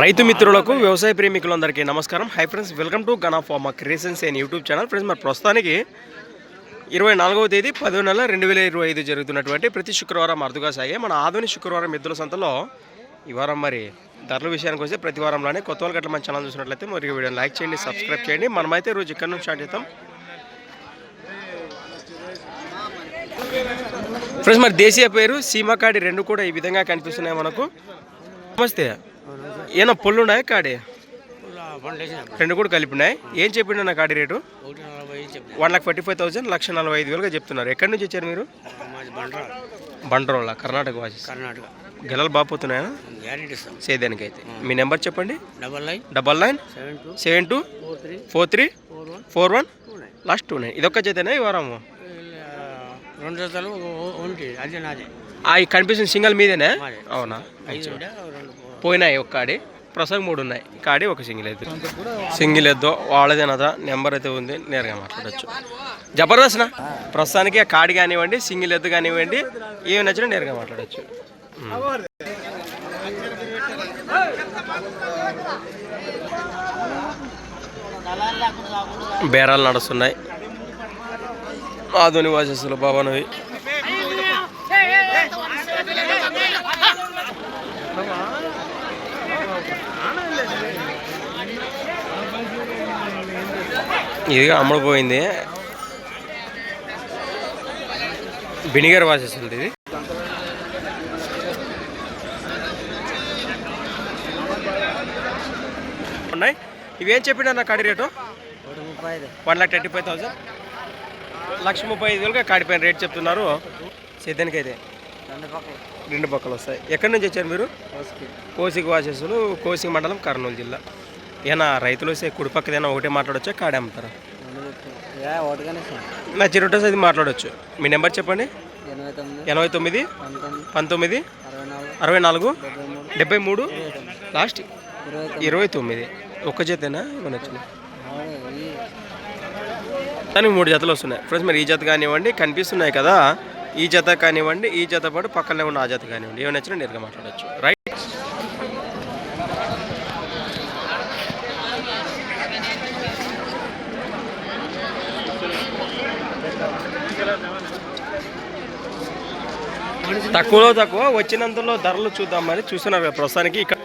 రైతు మిత్రులకు వ్యవసాయ ప్రేమికులందరికీ నమస్కారం. హై ఫ్రెండ్స్ వెల్కమ్ టు గన్ ఆఫ్ మా creations and YouTube channel friends మరి ప్రస్తుతానికి ఇరవై నాలుగవ తేదీ పదో నెల రెండు వేల ఇరవై ఐదు జరుగుతున్నటువంటి ప్రతి శుక్రవారం అరుదుగా సాగే మన ఆధునిక శుక్రవారం ఎద్దుల సంతలో ఈ వారం మరి ధరల విషయానికి వస్తే ప్రతి వారంలోనే కొత్త వాళ్ళకి అట్లా మన ఛానల్ చూసినట్లయితే మరి వీడియోని లైక్ చేయండి సబ్స్క్రైబ్ చేయండి. మనమైతే రోజు ఇక్కడ నుంచి స్టార్ట్ చేద్దాం? ఫ్రెండ్స్ మరి దేశీయ పేరు సీమకాడి రెండు కూడా ఈ విధంగా కనిపిస్తున్నాయి మనకు. నమస్తే. ఏమన్నా పళ్ళు ఉన్నాయా కాడి? రెండు కూడా కలిపినాయి. ఏం చెప్పిండు నా కాడి rate? One lakh forty five thousand లక్ష నలభై ఐదు వేలుగా చెప్తున్నారు. ఎక్కడి నుంచి వచ్చారు మీరు? బండ్రోళ్ళ కర్ణాటక వాసి కర్ణాటక. గెలలు బాగుపోతున్నాయా సేదానికి అయితే. మీ నెంబర్ చెప్పండి? Double nine. Double nine. Seven two. Four three. Four one. Last two nine. ఇదొక్క చేతనే ఈ వారము? రెండు జతలు ఒంటి అది నాది. ఈ కనిపిస్తుంది సింగల్ మీదేనే? మాదే. అవునా? పోయినాయి ఒక కాడి ప్రస్తుతం మూడు ఉన్నాయి. కాడి ఒక సింగిల్ అయితే. సింగిల్ ఎద్దు వాళ్ళదేనదా నెంబర్ అయితే ఉంది నేరుగా మాట్లాడచ్చు. జబర్దస్త్నా ప్రస్తుతానికి ఆ కాడి కానివ్వండి సింగిల్ ఎద్దు కానివ్వండి ఏమి నచ్చినా నేరుగా మాట్లాడచ్చు. బేరాలు నడుస్తున్నాయి. ఆధుని వాసస్సులు భవనవి ఇది అమ్ముడుపోయింది వినిగర్ వాసేస్తుంది ఇది. ఉన్నాయి. ఇవేం చెప్పిండ నా కాడి rate? One lakh thirty five thousand. లక్ష ముప్పై ఐదు వేలుగా కాడిపోయిన రేట్ చెప్తున్నారు. సిద్ధానికి అయితే రెండు పక్కల రెండు పక్కలు వస్తాయి. ఎక్కడి నుంచి వచ్చారు మీరు? కోసిక వాసేసులు కోసిక మండలం కర్నూలు జిల్లా. ఏనా రైతులు వస్తే కుడి పక్కదైనా ఒకటే మాట్లాడొచ్చా కాడే అమ్ముతారా? ఒకటిగానే నా చిరుటస్ అది మాట్లాడొచ్చు. మీ నెంబర్ చెప్పండి. ఎనభై తొమ్మిది. పంతొమ్మిది. అరవై నాలుగు. డెబ్బై మూడు. లాస్ట్. ఇరవై తొమ్మిది. ఒక్క జతేనా? ఏమైనా వచ్చినాయి దానికి మూడు జతలు వస్తున్నాయి. ఫ్రెండ్స్ మరి ఈ జత కానివ్వండి కనిపిస్తున్నాయి కదా. ఈ జత కానివ్వండి ఈ జత పాటు పక్కనే ఉన్న ఆ జత కానివ్వండి. ఏమైనా వచ్చినా నేరుగా మాట్లాడచ్చు. రైట్ తక్కువలో తక్కువ వచ్చినంతలో ధరలు చూద్దాం మరి చూస్తున్నారు కదా ప్రస్తుతానికి. ఇక్కడ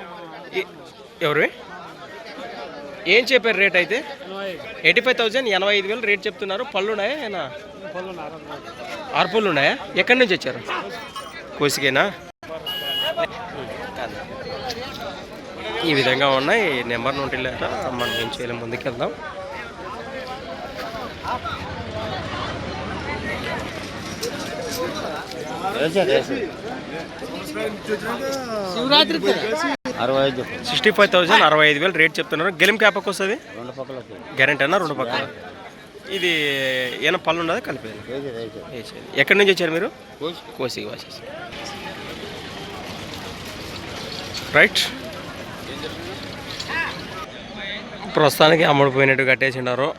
ఎవరు? ఏం చెప్పారు రేట్ అయితే? ఎయిటీ ఫైవ్ థౌసండ్ ఎనభై ఐదు వేలు రేట్ చెప్తున్నారు. పళ్ళు ఉన్నాయా ఏనా? ఆరు పళ్ళు ఉన్నాయా? ఎక్కడి నుంచి వచ్చారు? కోసికేనా? ఈ విధంగా ఉన్నాయి. నెంబర్ నోటి లేట మనం ఏం చేయలేము ముందుకెళ్దాం. శివరాత్రి అరవై ఐదు సిక్స్టీ ఫైవ్ థౌసండ్ అరవై ఐదు వేలు రేట్ చెప్తున్నారు. గెలిం క్యాపక్ వస్తుంది? రెండు పక్కల గ్యారెంటీ అన్న రెండు పక్కల. ఇది ఏమైనా పళ్ళు ఉన్నదా? కలిపేది. ఎక్కడి నుంచి వచ్చారు మీరు? కోసి వాసేసి రైట్. ప్రస్తుతానికి అమ్ముడుపోయినట్టు కట్టేసిండారు.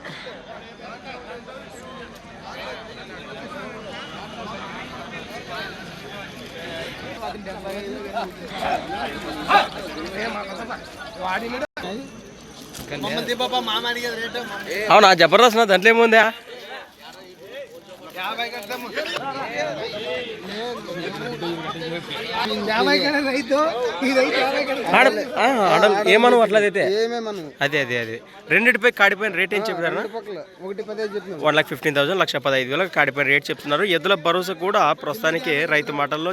అవునా జబర్దస్త్ నా దాంట్లో ఏముందా? ఏమను అట్లయితే అదే అదే అదే. రెండింటిపై కాడిపోయిన రేట్ ఏం చెప్పిన వన్ లాక్ ఫిఫ్టీన్ థౌసండ్ లక్ష పదహైదు వేలకు కాడిపోయిన రేట్ చెప్తున్నారు. ఎద్దుల భరోసా కూడా ప్రస్తుతానికి రైతు మాటల్లో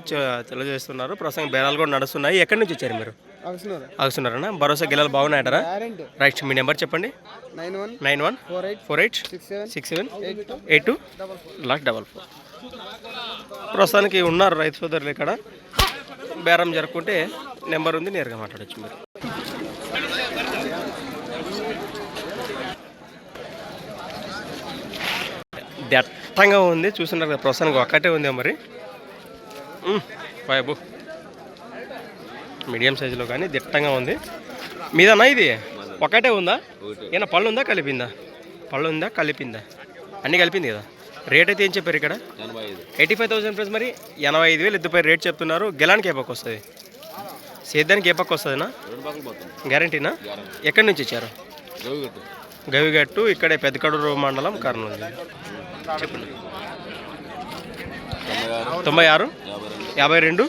తెలియజేస్తున్నారు. ప్రస్తుతం బేరాలు కూడా నడుస్తున్నాయి. ఎక్కడి నుంచి వచ్చారు మీరు? ఆగుతున్నారన్నా? భరోసా గిల్లలు బాగున్నాయటరా రైట్ మీ నెంబర్ చెప్పండి. Nine one four eight six seven eight two lock double four. ప్రస్తుతానికి ఉన్నారు రైతు సోదరులు ఇక్కడ. బేరం జరుపుకుంటే నెంబర్ ఉంది నేరుగా మాట్లాడచ్చు మీరు. దట్టంగా ఉంది చూస్తున్నారు కదా ప్రస్తుతానికి ఒక్కటే ఉంది మరి. బాబు మీడియం సైజులో కానీ దిట్టంగా ఉంది. మీదన్నా ఇది? ఒకటే ఉందా? ఏనా పళ్ళు ఉందా? కలిపిందా? పళ్ళు ఉందా? కలిపిందా? అన్నీ కలిపింది కదా. రేట్ అయితే ఏం చెప్పారు ఇక్కడ? ఎయిటీ ఫైవ్ థౌసండ్ ప్లస్ మరి ఎనభై ఐదు వేలు ఎద్దుపై రేట్ చెప్తున్నారు. గెలానికి ఏ పక్క వస్తుంది? సేద్యానికి ఏ పక్క వస్తుందినా? గ్యారంటీనా ఎక్కడి నుంచి ఇచ్చారు గవిగట్టు. ఇక్కడే పెద్దకడూరు మండలం కర్నూలు. చెప్పండి. తొంభై ఆరు. యాభై రెండు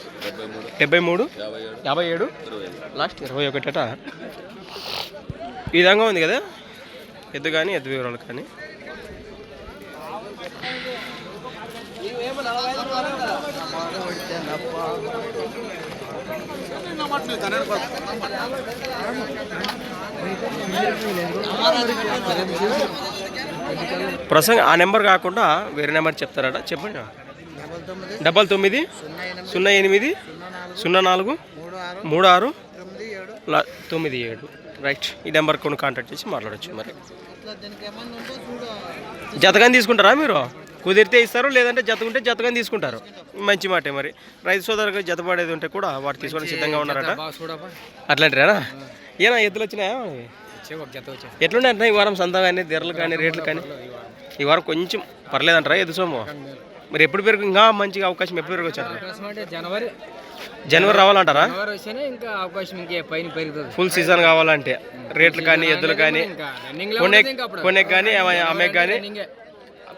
డెబ్బై మూడు యాభై ఏడు లాస్ట్ ఇరవై ఒకటట. ఈ విధంగా ఉంది కదా? ఎద్దు కానీ ఎద్దు వివరాలు కానీ. ప్రసంగ ఆ నెంబర్ కాకుండా వేరే నెంబర్ చెప్తారట. చెప్పండి. డబల్ తొమ్మిది సున్నా ఎనిమిది సున్నా నాలుగు మూడు ఆరు తొమ్మిది ఏడు. రైట్ ఈ నెంబర్ కొన్ని కాంటాక్ట్ చేసి మాట్లాడచ్చు మరి. జతగాని తీసుకుంటారా మీరు? కుదిరితే ఇస్తారు లేదంటే జతకుంటే జతగాని తీసుకుంటారు. మంచి మాటే మరి. రైతు సోదరులకు జత పడేది ఉంటే కూడా వాటి తీసుకోవడం సిద్ధంగా ఉన్నారట. అట్లాంటిరా ఏనా ఎద్దులు వచ్చినాయా? ఎట్లున్నాయి ఈ వారం సంత కానీ ధరలు కానీ రేట్లు కానీ? ఈ వారం. కొంచెం పర్లేదంటారా ఎదు సోము? మరి ఎప్పుడు పెరుగు ఇంకా మంచిగా అవకాశం ఎప్పుడు పెరగచ్చు అంటే జనవరి జనవరి రావాలంటారా? జనవరి వస్తేనే ఇంకా అవకాశం ఇంకే పైన పెరుగుతుంది. ఫుల్ సీజన్ కావాలంటే. రేట్లు కానీ ఎద్దులు కానీ ఇంకా రన్నింగ్లో కొనే ఉంటుంది ఇంకా అప్పుడు కొనే కానీ అమ్మే కానీ రన్నింగే.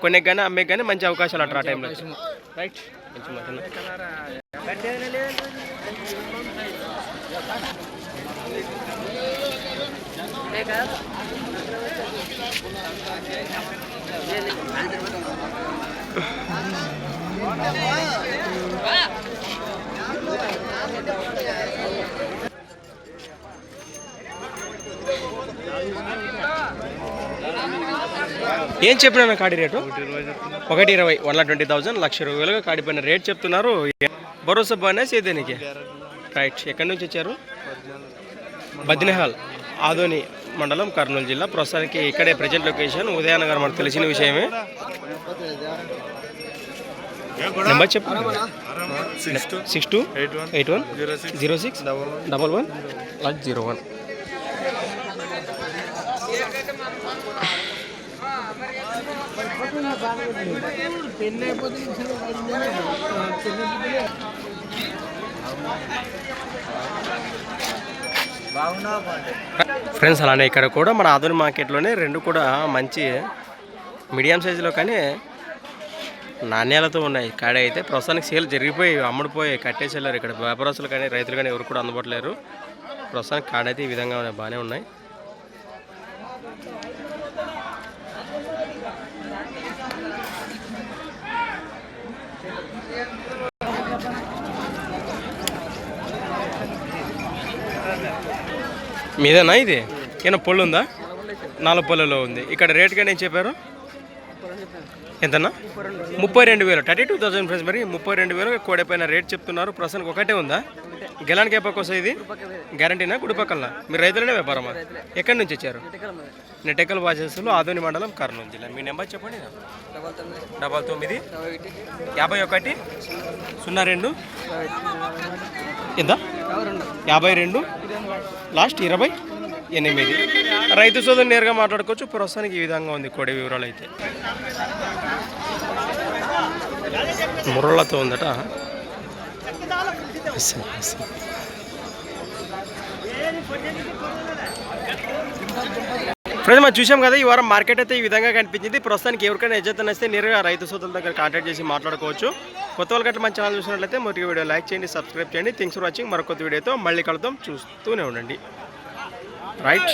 కొనే కానీ అమ్మే కానీ మంచి అవకాశాలు అంటారు ఆ టైంలో రైట్ మంచి మాట ఏం చెప్పినా కాడి రేటు? ఒకటి ఇరవై వన్ లాక్ ట్వంటీ థౌసండ్ లక్ష ఇరవై వేలుగా కాడిపోయిన రేట్ చెప్తున్నారు. భరోసా బాగానే సేదేనికి రైట్ ఎక్కడి నుంచి వచ్చారు? బద్నేహాల్ ఆదోని. మండలం కర్నూలు జిల్లా. ప్రస్తుతానికి ఇక్కడే ప్రజెంట్ లొకేషన్ ఉదయనగర్ మనకు తెలిసిన విషయమే. నెంబర్ చెప్పు. Six two eight one zero six double one zero one friends అలానే ఇక్కడ కూడా మన ఆధునిక మార్కెట్లోనే రెండు కూడా మంచి మీడియం సైజులో కానీ నాణ్యాలతో ఉన్నాయి. కాడ అయితే ప్రస్తుతానికి సేల్ జరిగిపోయి అమ్ముడుపోయి కట్టేసేళ్ళారు. ఇక్కడ వ్యాపారస్తులు కానీ రైతులు కానీ ఎవరు కూడా అందుబాటులో లేరు. ప్రస్తుతానికి కాడైతే ఈ విధంగా బాగానే ఉన్నాయి. మీదేనా ఇది? ఏమైనా పొల్లు ఉందా? నాలుగు పళ్ళలో ఉంది. ఇక్కడ రేట్ కానీ ఏం చెప్పారు? ఎంతన్నా? ముప్పై రెండు వేలు. థర్టీ టూ థౌసండ్ ఫ్రెండ్స్ మరి ముప్పై రెండు వేలు కోడైపోయిన రేట్ చెప్తున్నారు. ప్రస్తుతానికి ఒకటే ఉందా? గెలానికి ఏ పక్క వస్తుంది ఇది? గ్యారంటీనా? గుడి పక్కన? మీరు రైతులనే వ్యాపారమా ఎక్కడి నుంచి వచ్చారు? నెట్టెక్కల వాచేసులు ఆదోని మండలం కర్నూలు జిల్లా. మీ నెంబర్ చెప్పండి. డబల్ తొమ్మిది. యాభై ఒకటి. సున్నా రెండు. ఎంత? యాభై రెండు. లాస్ట్ ఇరవై ఎనిమిది. రైతు సోదరు నేరుగా మాట్లాడుకోవచ్చు. ప్రస్తుతానికి ఈ విధంగా ఉంది కోడి వివరాలు అయితే. మురళతో ఉందట. ఇస్తాను. ఫ్రెండ్స్ మనం చూసాం కదా ఈ వారం మార్కెట్ అయితే ఈ విధంగా కనిపించింది. ప్రస్తుతానికి ఎవరికైనా ఎజ్జత వస్తే నేరుగా రైతు సోదరుల దగ్గర కాంటాక్ట్ చేసి మాట్లాడుకోవచ్చు. కొత్త వాళ్ళకంటే మన ఛానల్ చూసినట్లయితే మొదటి వీడియో లైక్ చేయండి సబ్స్క్రైబ్ చేయండి. థింగ్స్ ఫర్ వాచింగ్ మరొక వీడియోతో మళ్ళీ కలుద్దాం. చూస్తూనే ఉండండి. రైట్